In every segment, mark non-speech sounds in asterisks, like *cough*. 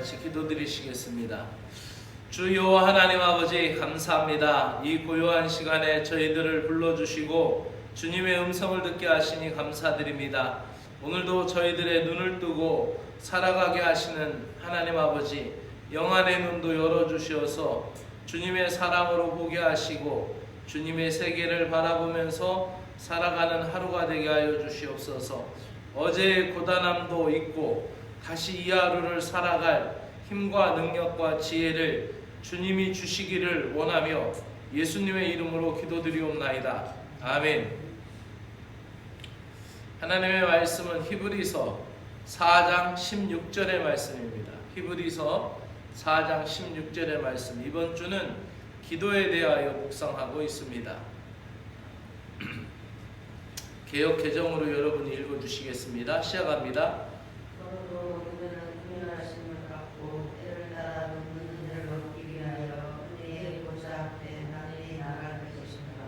같이 기도드리시겠습니다. 주 여호와 하나님 아버지 감사합니다. 이 고요한 시간에 저희들을 불러주시고 주님의 음성을 듣게 하시니 감사드립니다. 오늘도 저희들의 눈을 뜨고 살아가게 하시는 하나님 아버지 영안의 눈도 열어주시어서 주님의 사랑으로 보게 하시고 주님의 세계를 바라보면서 살아가는 하루가 되게 하여 주시옵소서. 어제의 고단함도 있고 다시 이 하루를 살아갈 힘과 능력과 지혜를 주님이 주시기를 원하며 예수님의 이름으로 기도드리옵나이다. 아멘. 하나님의 말씀은 히브리서 4장 16절의 말씀입니다. 히브리서 4장 16절의 말씀. 이번 주는 기도에 대하여 묵상하고 있습니다. *clears throat* 개혁 개정으로 여러분이 읽어 주시겠습니다. 시작합니다. 그러므로 우리는 분명하심을 갖고 때를 따라 눕는 은혜를 얻기 위하여 은혜의 보좌 앞에 나날이 나아갈 것이니라.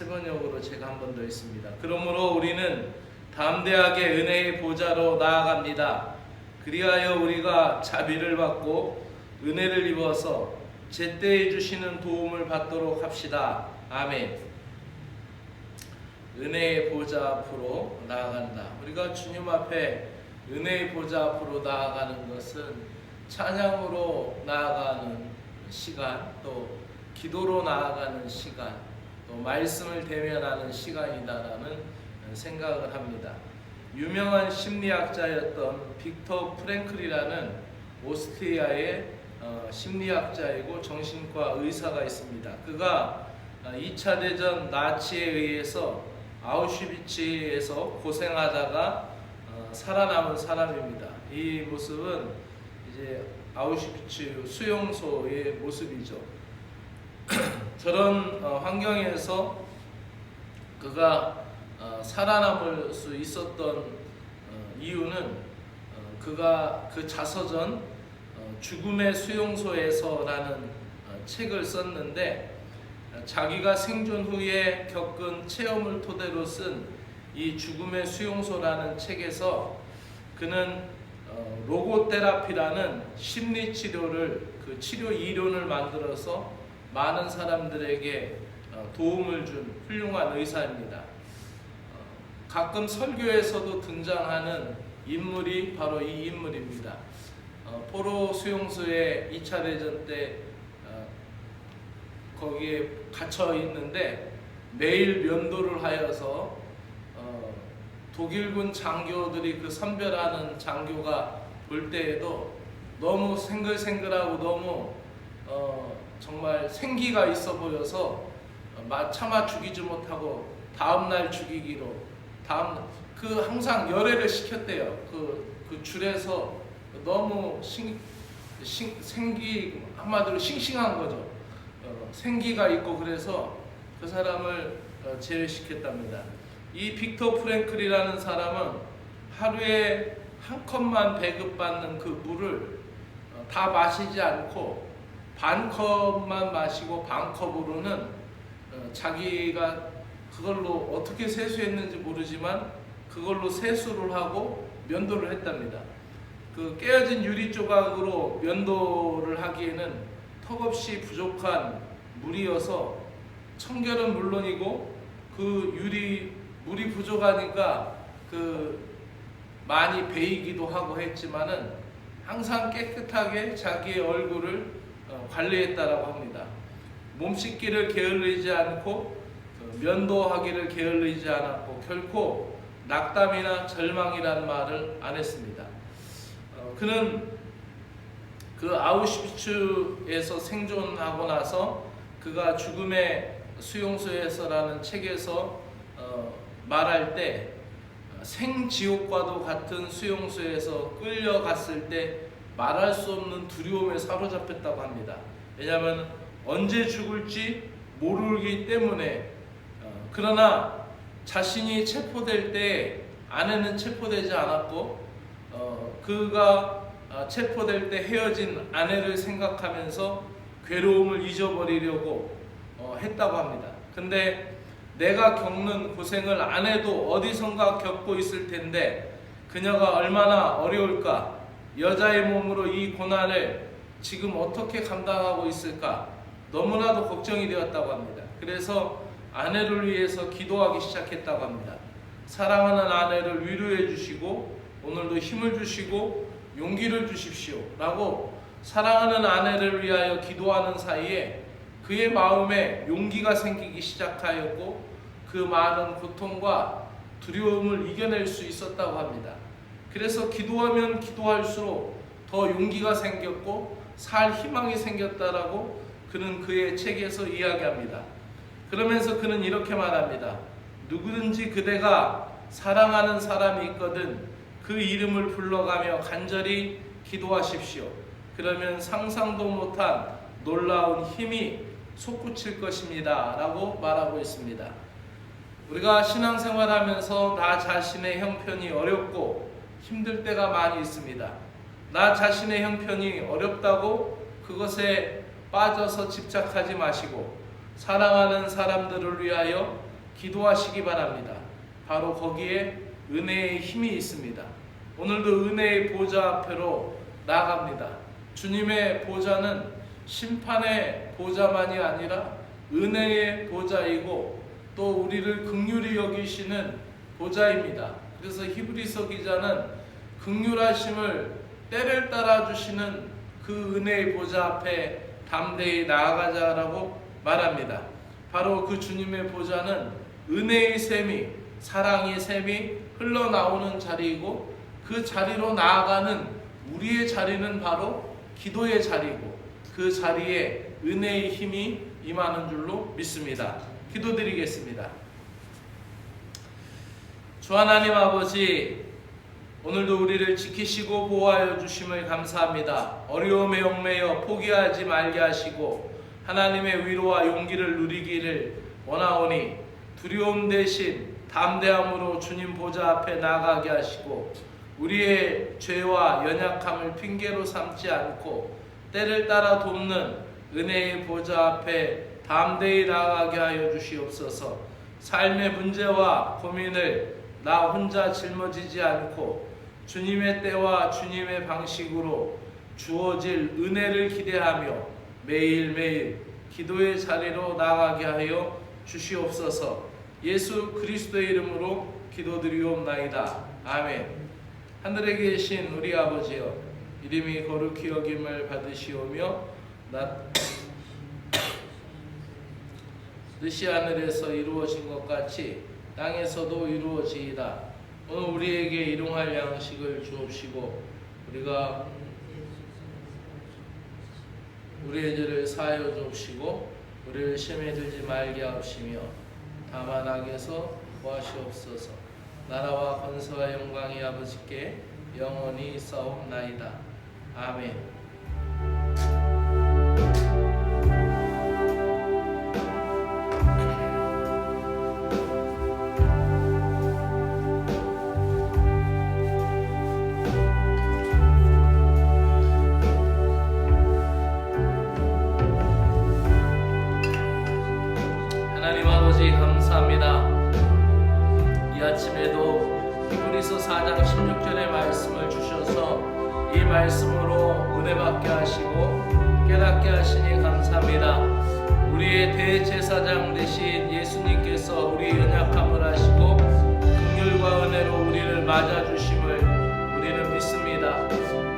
세 번역으로 제가 한 번 더 있습니다. 그러므로 우리는 담대하게 은혜의 보좌로 나아갑니다. 그리하여 우리가 자비를 받고 은혜를 입어서 제때에 주시는 도움을 받도록 합시다. 아멘. 은혜의 보좌 앞으로 나아간다. 우리가 주님 앞에 은혜의 보좌 앞으로 나아가는 것은 찬양으로 나아가는 시간, 또 기도로 나아가는 시간, 또 말씀을 대면하는 시간이다라는 생각을 합니다. 유명한 심리학자였던 빅터 프랭클이라는 오스트리아의 어, 심리학자이고 정신과 의사가 있습니다. 그가 2차 대전 나치에 의해서 아우슈비츠에서 고생하다가 어, 살아남은 사람입니다. 이 모습은 이제 아우슈비츠 수용소의 모습이죠. *clears throat* 저런 어, 환경에서 그가 어, 살아남을 수 있었던 어, 이유는 어, 그가 그 자서전 어, 죽음의 수용소에서라는 어, 책을 썼는데 어, 자기가 생존 후에 겪은 체험을 토대로 쓴 이 죽음의 수용소라는 책에서 그는 어, 로고테라피라는 심리 치료를 그 치료 이론을 만들어서 많은 사람들에게 어, 도움을 준 훌륭한 의사입니다. 어, 가끔 설교에서도 등장하는 인물이 바로 이 인물입니다. 어, 포로 수용소에 2차 대전 때 어, 거기에 갇혀 있는데 매일 면도를 하여서 어, 독일군 장교들이 그 선별하는 장교가 볼 때에도 너무 생글생글하고 너무 어, 정말 생기가 있어 보여서 어, 마- 차마 죽이지 못하고 다음 날 죽이기로 다음 그 항상 열애를 시켰대요. 그, 그 줄에서 너무 싱, 싱, 생기 한마디로 싱싱한 거죠. 어, 생기가 있고 그래서 그 사람을 어, 제외시켰답니다. 이 빅터 프랭클이라는 사람은 하루에 한 컵만 배급받는 그 물을 어, 다 마시지 않고 반 컵만 마시고 반 컵으로는 어, 자기가 그걸로 어떻게 세수했는지 모르지만 그걸로 세수를 하고 면도를 했답니다. 그 깨어진 유리 조각으로 면도를 하기에는 턱없이 부족한 물이어서 청결은 물론이고 그 유리 물이 부족하니까 그 많이 베이기도 하고 했지만은 항상 깨끗하게 자기의 얼굴을 어, 관리했다라고 합니다. 몸 씻기를 게을리지 않고 그 면도하기를 게을리지 않았고 결코 낙담이나 절망이란 말을 안 했습니다. 어, 그는 그 아우슈비츠에서 생존하고 나서 그가 죽음의 수용소에서라는 책에서 어, 말할 때 어, 생지옥과도 같은 수용소에서 끌려갔을 때 말할 수 없는 두려움에 사로잡혔다고 합니다. 왜냐하면 언제 죽을지 모르기 때문에 어, 그러나 자신이 체포될 때 아내는 체포되지 않았고 어, 그가 어, 체포될 때 헤어진 아내를 생각하면서 괴로움을 잊어버리려고 어, 했다고 합니다. 근데 내가 겪는 고생을 아내도 어디선가 겪고 있을 텐데 그녀가 얼마나 어려울까 여자의 몸으로 이 고난을 지금 어떻게 감당하고 있을까 너무나도 걱정이 되었다고 합니다. 그래서 아내를 위해서 기도하기 시작했다고 합니다. 사랑하는 아내를 위로해 주시고 오늘도 힘을 주시고 용기를 주십시오. 라고 사랑하는 아내를 위하여 기도하는 사이에 그의 마음에 용기가 생기기 시작하였고 그 많은 고통과 두려움을 이겨낼 수 있었다고 합니다. 그래서 기도하면 기도할수록 더 용기가 생겼고 살 희망이 생겼다라고 그는 그의 책에서 이야기합니다. 그러면서 그는 이렇게 말합니다. 누구든지 그대가 사랑하는 사람이 있거든 그 이름을 불러가며 간절히 기도하십시오. 그러면 상상도 못한 놀라운 힘이 솟구칠 것입니다. 라고 말하고 있습니다. 우리가 신앙생활 하면서 나 자신의 형편이 어렵고 힘들 때가 많이 있습니다. 나 자신의 형편이 어렵다고 그것에 빠져서 집착하지 마시고 사랑하는 사람들을 위하여 기도하시기 바랍니다. 바로 거기에 은혜의 힘이 있습니다. 오늘도 은혜의 보좌 앞으로 나갑니다. 주님의 보좌는 심판의 보좌만이 아니라 은혜의 보좌이고 또 우리를 극률히 여기시는 보좌입니다. 그래서 히브리서 기자는 극률하심을 때를 따라 주시는 그 은혜의 보좌 앞에 담대히 나아가자라고 말합니다. 바로 그 주님의 보좌는 은혜의 샘이 사랑의 샘이 흘러나오는 자리이고 그 자리로 나아가는 우리의 자리는 바로 기도의 자리고 그 자리에 은혜의 힘이 임하는 줄로 믿습니다. 기도드리겠습니다. 주 하나님 아버지 오늘도 우리를 지키시고 보호하여 주심을 감사합니다. 어려움에 얽매여 포기하지 말게 하시고 하나님의 위로와 용기를 누리기를 원하오니 두려움 대신 담대함으로 주님 보좌 앞에 나가게 하시고 우리의 죄와 연약함을 핑계로 삼지 않고 때를 따라 돕는 은혜의 보좌 앞에 담대히 나아가게 하여 주시옵소서. 삶의 문제와 고민을 나 혼자 짊어지지 않고 주님의 때와 주님의 방식으로 주어질 은혜를 기대하며 매일매일 기도의 자리로 나가게 하여 주시옵소서. 예수 그리스도의 이름으로 기도드리옵나이다. 아멘. 하늘에 계신 우리 아버지여 이름이 거룩히 여김을 받으시오며 나 *coughs* 뜻이 하늘에서 이루어진 것 같이 땅에서도 이루어지이다. 오늘 우리에게 일용할 양식을 주옵시고 우리가 우리의 죄를 사하여 주옵시고 우리를 시험에 들지 말게 하옵시며 다만 악에서 구하시옵소서. 나라와 권세와 영광이 아버지께 영원히 있사옵나이다. 아멘. 이 말씀으로 은혜 받게 하시고 깨닫게 하시니 감사합니다. 우리의 대제사장 되신 예수님께서 우리의 연약함을 하시고 긍휼과 은혜로 우리를 맞아 주심을 우리는 믿습니다.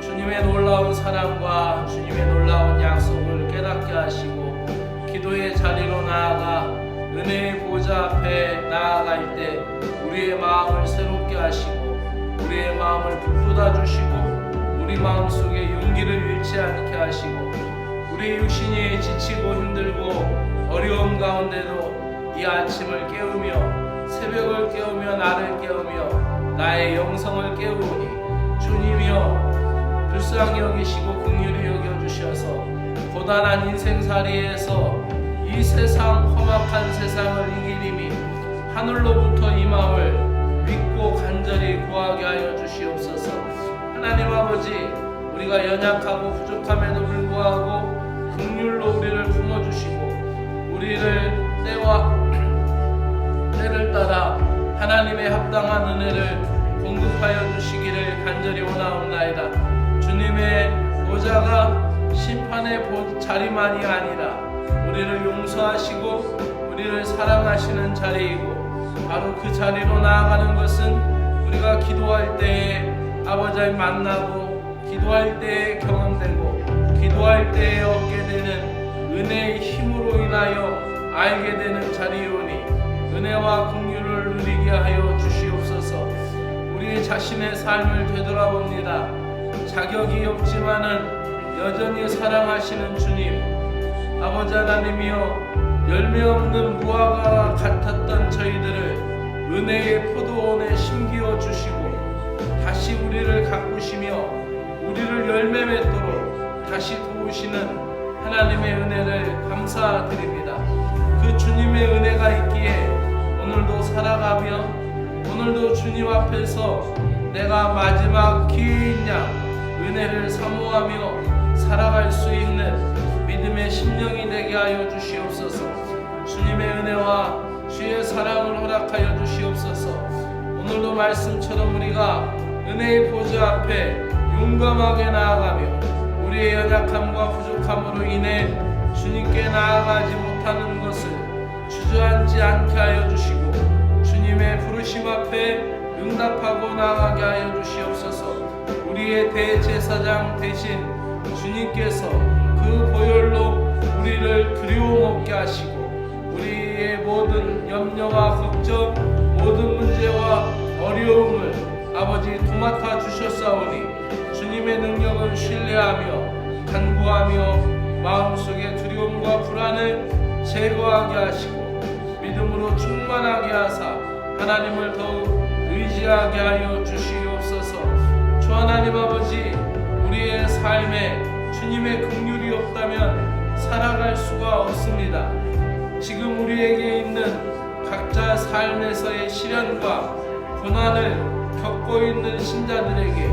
주님의 놀라운 사랑과 주님의 놀라운 약속을 깨닫게 하시고 기도의 자리로 나아가 은혜의 보좌 앞에 나아갈 때 우리의 마음을 새롭게 하시고 우리의 마음을 북돋아 주시고 우리 마음 속에 용기를 잃지 않게 하시고 우리 육신이 지치고 힘들고 어려움 가운데도 이 아침을 깨우며 새벽을 깨우며 나를 깨우며 나의 영성을 깨우니 주님이여 불쌍히 여기시고 긍휼히 여겨 주셔서 고단한 인생살이에서 이 세상 험악한 세상을 이길 힘이 하늘로부터 임함을 믿고 간절히 구하게 하여 주시옵소서. 아버지, 우리가 연약하고 부족함에도 불구하고 긍휼로 우리를 품어 주시고 우리를 때와 *clears throat* 때를 따라 하나님의 합당한 은혜를 공급하여 주시기를 간절히 원하옵나이다. 주님의 보좌가 심판의 보- 자리만이 아니라 우리를 용서하시고 우리를 사랑하시는 자리이고 바로 그 자리로 나아가는 것은 우리가 기도할 때에 아버지를 만나고 기도할 때에 경험되고 기도할 때에 얻게 되는 은혜의 힘으로 인하여 알게 되는 자리이오니 은혜와 긍휼을 누리게 하여 주시옵소서. 우리 자신의 삶을 되돌아봅니다. 자격이 없지만은 여전히 사랑하시는 주님 아버지 하나님이여 열매 없는 무화과 같았던 저희들을 은혜의 포도원에 심기 도우시는 하나님의 은혜를 감사드립니다. 그 주님의 은혜가 있기에 오늘도 살아가며 오늘도 주님 앞에서 내가 마지막 기회인 양 은혜를 사모하며 살아갈 수 있는 믿음의 심령이 되게 하여 주시옵소서. 주님의 은혜와 주의 사랑을 허락하여 주시옵소서. 오늘도 말씀처럼 우리가 은혜의 보좌 앞에 용감하게 나아가며 우리의 연약함과 부족함으로 인해 주님께 나아가지 못하는 것을 주저앉지 않게 하여 주시고 주님의 부르심 앞에 응답하고 나아가게 하여 주시옵소서. 우리의 대제사장 대신 주님께서 그 보혈로 우리를 두려움 없게 하시고 우리의 모든 염려와 걱정, 모든 문제와 어려움을 아버지 도맡아 주셨사오니 주님의 능력을 신뢰하며 간구하며 마음속의 두려움과 불안을 제거하게 하시고 믿음으로 충만하게 하사 하나님을 더욱 의지하게 하여 주시옵소서. 주 하나님 아버지 우리의 삶에 주님의 긍휼이 없다면 살아갈 수가 없습니다. 지금 우리에게 있는 각자 삶에서의 시련과 고난을 겪고 있는 신자들에게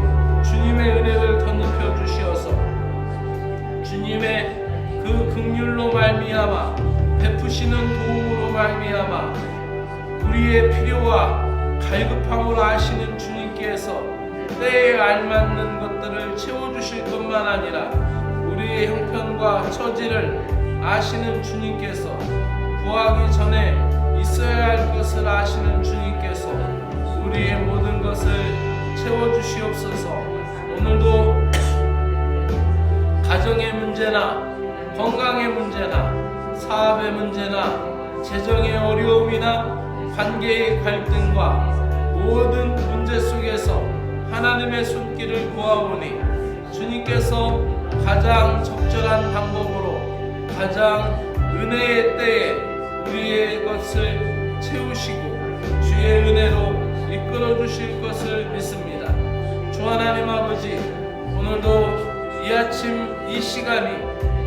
주님의 은혜를 덧입혀 주시어서 주님의 그 긍휼로 말미암아 베푸시는 도움으로 말미암아 우리의 필요와 갈급함으로 아시는 주님께서 때에 알맞는 것들을 채워주실 것만 아니라 우리의 형편과 처지를 아시는 주님께서 구하기 전에 있어야 할 것을 아시는 주님께서 우리의 모든 것을 채워주시옵소서 가정의 문제나 건강의 문제나 사업의 문제나 재정의 어려움이나 관계의 갈등과 모든 문제 속에서 하나님의 손길을 구하오니 주님께서 가장 적절한 방법으로 가장 은혜의 때에 우리의 것을 채우시고 주의 은혜로 이끌어 주실 것을 믿습니다. 주 하나님 아버지 오늘도 이 아침 이 시간이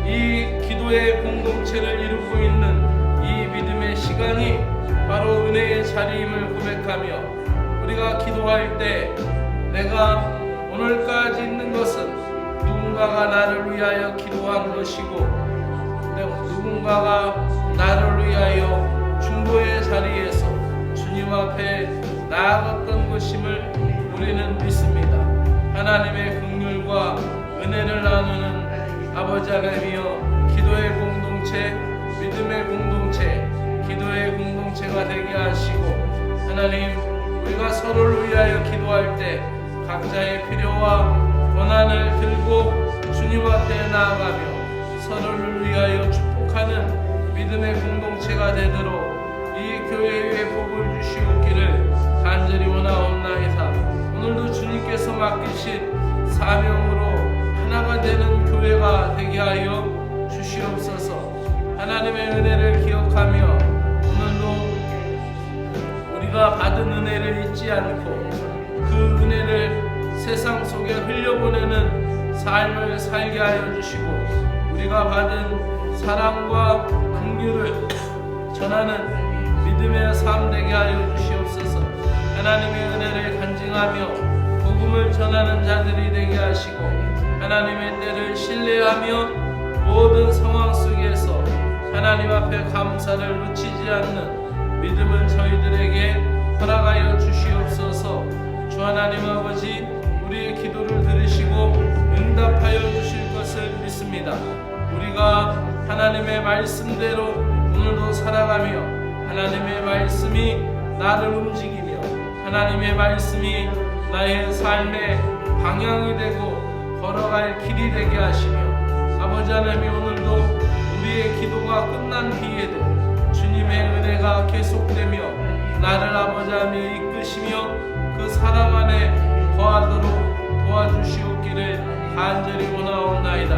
이 기도의 공동체를 이루고 있는 이 믿음의 시간이 바로 은혜의 자리임을 고백하며 우리가 기도할 때 내가 오늘까지 있는 것은 누군가가 나를 위하여 기도한 것이고 내- 누군가가 나를 위하여 중보의 자리에서 주님 앞에 나아갔던 것임을 우리는 믿습니다. 하나님의 은혜를 나누는 아버지 하나님이여 기도의 공동체, 믿음의 공동체, 기도의 공동체가 되게 하시고 하나님 우리가 서로를 위하여 기도할 때 각자의 필요와 고난을 들고 주님 앞에 나아가며 서로를 위하여 축복하는 믿음의 공동체가 되도록 이 교회에 복을 주시옵기를 간절히 원하옵나이다. 오늘도 주님께서 맡기신 사명으로 하나가 되는 교회가 되게 하여 주시옵소서. 하나님의 은혜를 기억하며 오늘도 우리가 받은 은혜를 잊지 않고 그 은혜를 세상 속에 흘려보내는 삶을 살게 하여 주시고 우리가 받은 사랑과 긍휼을 전하는 믿음의 삶 되게 하여 주시옵소서. 하나님의 은혜를 간증하며 복음을 전하는 자들이 되게 하시고 하나님의 때를 신뢰하며 모든 상황 속에서 하나님 앞에 감사를 놓치지 않는 믿음을 저희들에게 허락하여 주시옵소서. 주 하나님 아버지 우리의 기도를 들으시고 응답하여 주실 것을 믿습니다. 우리가 하나님의 말씀대로 오늘도 살아가며 하나님의 말씀이 나를 움직이며 하나님의 말씀이 나의 삶의 방향이 되고 걸어갈 길이 되게 하시며 아버지 하나님이 오늘도 우리의 기도가 끝난 뒤에도 주님의 은혜가 계속되며 나를 아버지 하나님 이끄시며 그 사랑 안에 거하도록 도와주시옵기를 간절히 원하옵나이다.